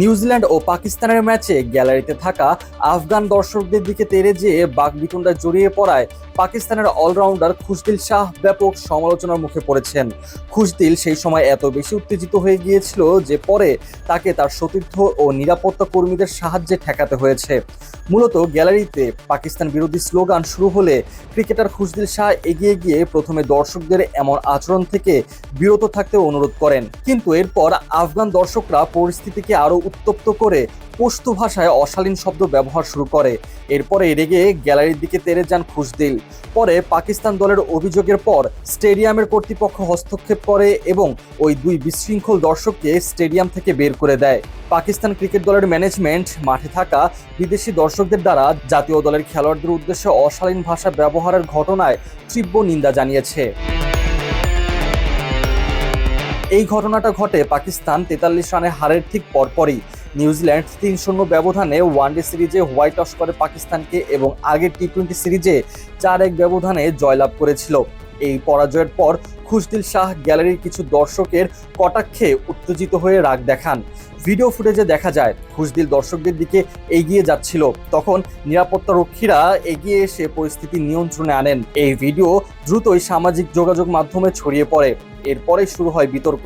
New Zealand ও পাকিস্তানের ম্যাচে গ্যালারিতে থাকা আফগান দর্শকদের দিকে তেড়ে যেয়ে বাগবিতণ্ডায় জড়িয়ে পড়ায় পাকিস্তানের অলরাউন্ডার খুশদিল শাহ ব্যাপক সমালোচনার মুখে পড়েছেন। খুশদিল সেই সময় এত বেশি উত্তেজিত হয়ে গিয়েছিল যে পরে তাকে তার সতীর্থ ও নিরাপত্তা কর্মীদের সাহায্যে ঠেকাতে হয়েছে। মূলত গ্যালারিতে পাকিস্তান বিরোধী স্লোগান শুরু হলে ক্রিকেটার খুশদিল শাহ এগিয়ে গিয়ে প্রথমে দর্শকদের এমন আচরণ থেকে বিরত থাকতে অনুরোধ করেন। কিন্তু এরপর আফগান দর্শকরা পরিস্থিতিকে আরও উত্তপ্ত করে পশতু ভাষায় অশালীন শব্দ ব্যবহার শুরু করে। এরপরে রেগে গ্যালারির দিকে তেড়ে যান খুশদিল। পরে পাকিস্তান দলের অভিযোগের পর স্টেডিয়ামের কর্তৃপক্ষ হস্তক্ষেপ করে এবং ওই দুই বিশৃঙ্খল দর্শককে স্টেডিয়াম থেকে বের করে দেয়। পাকিস্তান ক্রিকেট দলের ম্যানেজমেন্ট মাঠে থাকা বিদেশি দর্শকদের দ্বারা জাতীয় দলের খেলোয়াড়দের উদ্দেশ্যে অশালীন ভাষা ব্যবহারের ঘটনায় তীব্র নিন্দা জানিয়েছে। এই ঘটনাটা ঘটে পাকিস্তান তেতাল্লিশ রানে হারের ঠিক পরপরই। নিউজিল্যান্ড তিন শূন্য ব্যবধানে ওয়ানডে সিরিজে হোয়াইট ওয়াশ করে পাকিস্তানকে এবং আগের টি টোয়েন্টি সিরিজে চার এক ব্যবধানে জয়লাভ করেছিল। এই পরাজয়ের পর খুশদিল শাহ গ্যালারির কিছু দর্শকের কটাক্ষে উত্তেজিত হয়ে রাগ দেখান। ভিডিও ফুটেজে দেখা যায়, খুশদিল দর্শকদের দিকে এগিয়ে যাচ্ছিল। তখন নিরাপত্তা রক্ষীরা এগিয়ে এসে পরিস্থিতি নিয়ন্ত্রণে আনেন। এই ভিডিও দ্রুতই সামাজিক যোগাযোগ মাধ্যমে ছড়িয়ে পড়ে। এরপরে শুরু হয় বিতর্ক।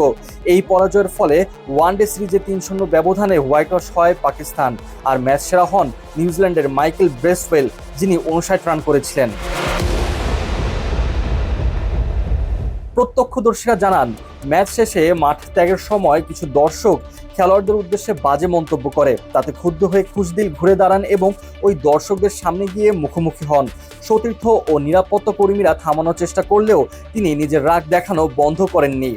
এই পরাজয়ের ফলে ওয়ানডে সিরিজে তিন শূন্য ব্যবধানে হোয়াইট ওয়াশ হয় পাকিস্তান। আর ম্যাচ সেরা হন নিউজিল্যান্ডের মাইকেল ব্রেসওয়েল, যিনি উনষাট রান করেছিলেন। প্রত্যক্ষদর্শীরা জানান, ম্যাচ শেষে মাঠ ত্যাগের সময় কিছু দর্শক খেলোয়াড়দের উদ্দেশ্যে বাজে মন্তব্য করে। তাতে ক্ষুব্ধ হয়ে খুশদিল ঘুরে দাঁড়ান এবং ওই দর্শকদের সামনে গিয়ে মুখোমুখি হন। সতীর্থ ও নিরাপত্তা কর্মীরা থামানোর চেষ্টা করলেও তিনি নিজের রাগ দেখানো বন্ধ করেননি।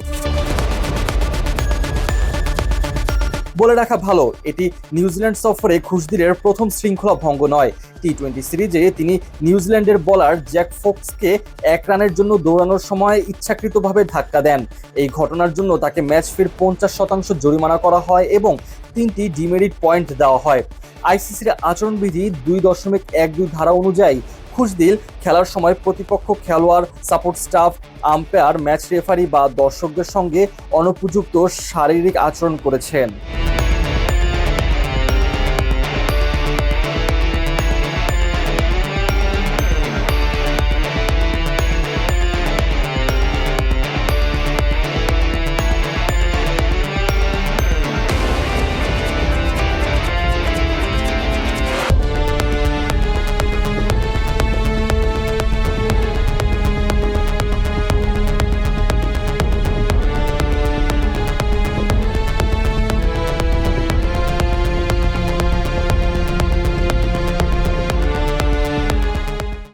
বলে রাখা ভালো, এটি নিউজিল্যান্ড সফরে খুশদিরের প্রথম শৃঙ্খলা ভঙ্গ নয়। টি টোয়েন্টি সিরিজে তিনি নিউজিল্যান্ডের বলার জ্যাক ফোক্সকে এক রানের জন্য দৌড়ানোর সময় ইচ্ছাকৃতভাবে ধাক্কা দেন। এই ঘটনার জন্য তাকে ম্যাচ ফির পঞ্চাশ শতাংশ জরিমানা করা হয় এবং তিনটি ডিমেরিট পয়েন্ট দেওয়া হয়। আইসিসির আচরণবিধি দুই দশমিক এক দুই ধারা অনুযায়ী খুশদিল খেলার সময় প্রতিপক্ষ খেলোয়াড় support staff umpire match referee বা দর্শকদের সঙ্গে অনুপযুক্ত শারীরিক আচরণ করেছেন।